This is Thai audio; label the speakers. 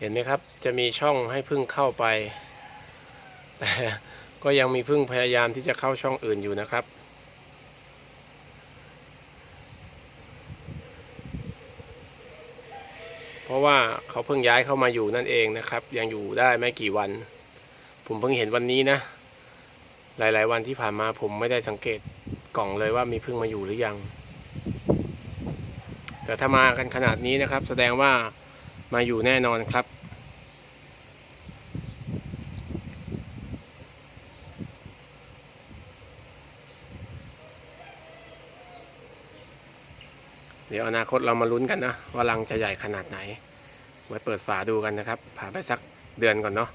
Speaker 1: เห็นไหมครับ จะมีช่องให้พึ่งเข้าไป แต่ก็ยังมีพึ่งพยายามที่จะเข้าช่องอื่นอยู่นะครับ เพราะว่าเขาเพิ่งย้ายเข้ามาอยู่นั่นเองนะครับ ยังอยู่ได้ไม่กี่วัน ผมเพิ่งเห็นวันนี้นะ หลาย ๆ วันที่ผ่านมาผมไม่ได้สังเกตกล่องเลยว่ามีพึ่งมาอยู่หรือยัง แต่ถ้ามากันขนาดนี้นะครับ แสดงว่า มาอยู่แน่นอนครับ เดี๋ยวอนาคตเรามาลุ้นกันนะว่ารังจะใหญ่ขนาดไหนไว้เปิดฝาดูกันนะครับ ผ่านไปสักเดือนก่อนเนาะ